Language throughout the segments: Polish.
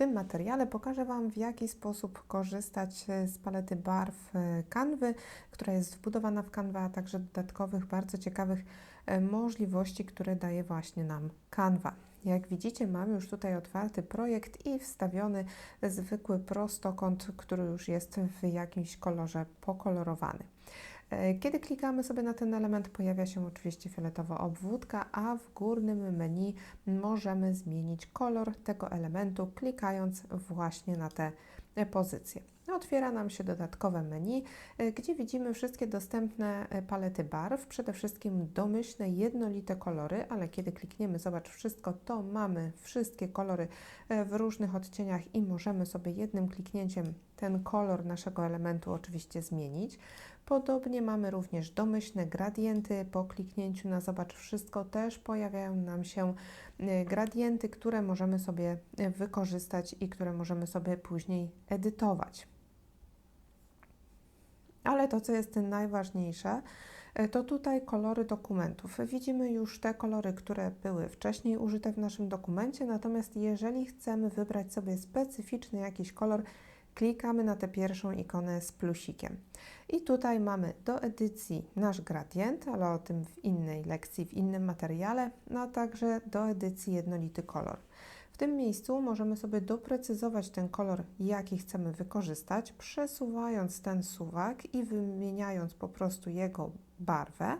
tym materiale pokażę Wam, w jaki sposób korzystać e, z palety barw e, Canwy, która jest wbudowana w Canva, a także dodatkowych, bardzo ciekawych e, możliwości, które daje właśnie nam Canva. Jak widzicie, mam już tutaj otwarty projekt i wstawiony zwykły prostokąt, który już jest w jakimś kolorze pokolorowany. E, kiedy klikamy sobie na ten element, pojawia się oczywiście fioletowa obwódka, a w górnym menu możemy zmienić kolor tego elementu, klikając właśnie na te pozycje. Otwiera nam się dodatkowe menu, e, gdzie widzimy wszystkie dostępne e, palety barw, przede wszystkim domyślne, jednolite kolory, ale kiedy klikniemy Zobacz wszystko, to mamy wszystkie kolory w różnych odcieniach i możemy sobie jednym kliknięciem ten kolor naszego elementu oczywiście zmienić. Podobnie mamy również domyślne gradienty. Po kliknięciu na Zobacz Wszystko też pojawiają nam się gradienty, które możemy sobie wykorzystać i które możemy sobie później edytować. Ale to, co jest najważniejsze, e, to tutaj kolory dokumentów. Widzimy już te kolory, które były wcześniej użyte w naszym dokumencie, natomiast jeżeli chcemy wybrać sobie specyficzny jakiś kolor, klikamy na tę pierwszą ikonę z plusikiem. I tutaj mamy do edycji nasz gradient, ale o tym w innej lekcji, w innym materiale, no a także do edycji jednolity kolor. Tym miejscu możemy sobie doprecyzować ten kolor, jaki chcemy wykorzystać, przesuwając ten suwak i wymieniając po prostu jego barwę,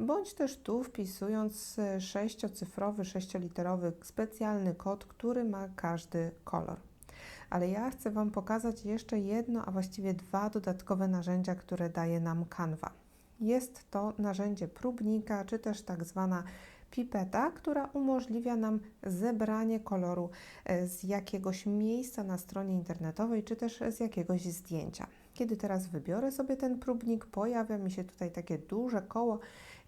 bądź też tu wpisując sześciocyfrowy, sześcioliterowy specjalny kod, który ma każdy kolor ale ja chcę Wam pokazać jeszcze jedno, a właściwie dwa dodatkowe narzędzia, które daje nam Canva. Jest to narzędzie próbnika, czy też tak zwana pipeta, która umożliwia nam zebranie koloru e, z jakiegoś miejsca na stronie internetowej, czy też z jakiegoś zdjęcia. Kiedy teraz wybiorę sobie ten próbnik, pojawia mi się tutaj takie duże koło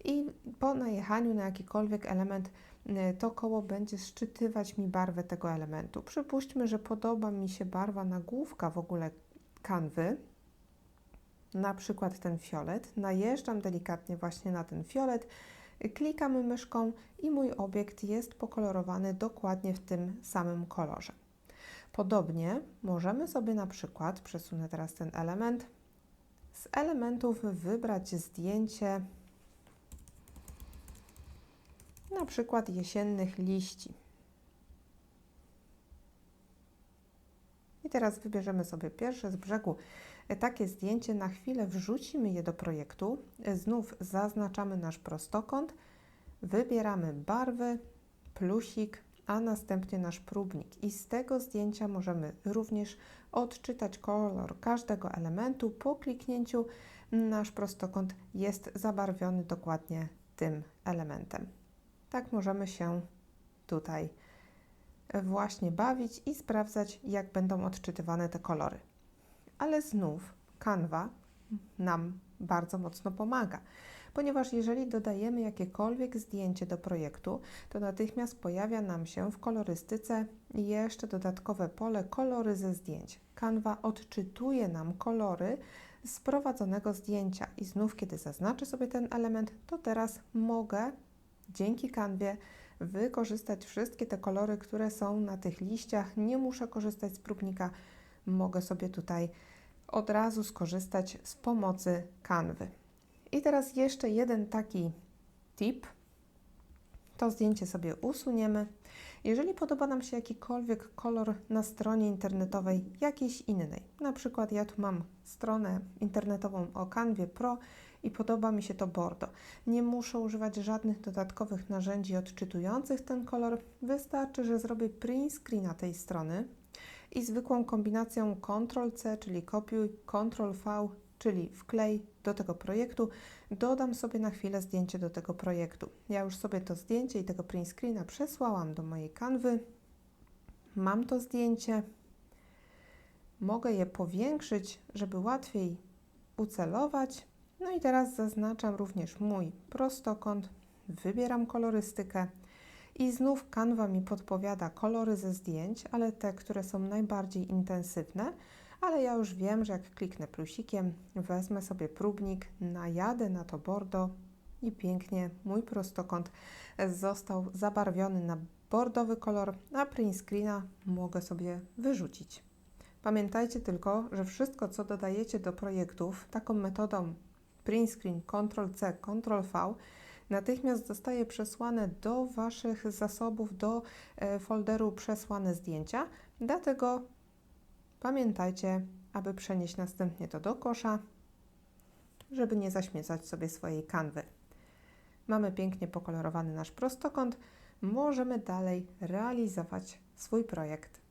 i po najechaniu na jakikolwiek element e, to koło będzie szczytywać mi barwę tego elementu. Przypuśćmy, że podoba mi się barwa nagłówka w ogóle kanwy, na przykład ten fiolet. Najeżdżam delikatnie właśnie na ten fiolet, klikam myszką i mój obiekt jest pokolorowany dokładnie w tym samym kolorze. Podobnie możemy sobie na przykład, przesunę teraz ten element, z elementów wybrać zdjęcie na przykład jesiennych liści. Teraz wybierzemy sobie pierwsze z brzegu takie zdjęcie, na chwilę wrzucimy je do projektu, znów zaznaczamy nasz prostokąt, wybieramy barwy, plusik, a następnie nasz próbnik. I z tego zdjęcia możemy również odczytać kolor każdego elementu. Po kliknięciu nasz prostokąt jest zabarwiony dokładnie tym elementem. Tak możemy się tutaj właśnie bawić i sprawdzać, jak będą odczytywane te kolory. Ale znów Canva nam bardzo mocno pomaga, ponieważ jeżeli dodajemy jakiekolwiek zdjęcie do projektu, to natychmiast pojawia nam się w kolorystyce jeszcze dodatkowe pole kolory ze zdjęć. Canva odczytuje nam kolory z prowadzonego zdjęcia i znów kiedy zaznaczę sobie ten element, to teraz mogę dzięki kanwie wykorzystać wszystkie te kolory, które są na tych liściach. Nie muszę korzystać z próbnika, mogę sobie tutaj od razu skorzystać z pomocy kanwy. I teraz jeszcze jeden taki tip. To zdjęcie sobie usuniemy. Jeżeli podoba nam się jakikolwiek kolor na stronie internetowej jakiejś innej, na przykład ja tu mam stronę internetową o Canwie Pro i podoba mi się to bordo. Nie muszę używać żadnych dodatkowych narzędzi odczytujących ten kolor. Wystarczy, że zrobię print screena tej strony i zwykłą kombinacją Ctrl-C, czyli kopiuj, Ctrl-V, czyli wklej do tego projektu, dodam sobie na chwilę zdjęcie do tego projektu. Ja już sobie to zdjęcie i tego print screena przesłałam do mojej kanwy. Mam to zdjęcie. Mogę je powiększyć, żeby łatwiej ucelować. No i teraz zaznaczam również mój prostokąt, wybieram kolorystykę i znów Canva mi podpowiada kolory ze zdjęć, ale te, które są najbardziej intensywne, ale ja już wiem, że jak kliknę plusikiem, wezmę sobie próbnik, najadę na to bordo i pięknie mój prostokąt został zabarwiony na bordowy kolor, a print screena mogę sobie wyrzucić. Pamiętajcie tylko, że wszystko co dodajecie do projektów taką metodą print screen Ctrl-C, Ctrl-V natychmiast zostaje przesłane do Waszych zasobów, do e, folderu przesłane zdjęcia. Dlatego pamiętajcie, aby przenieść następnie to do kosza, żeby nie zaśmiecać sobie swojej kanwy. Mamy pięknie pokolorowany nasz prostokąt. Możemy dalej realizować swój projekt.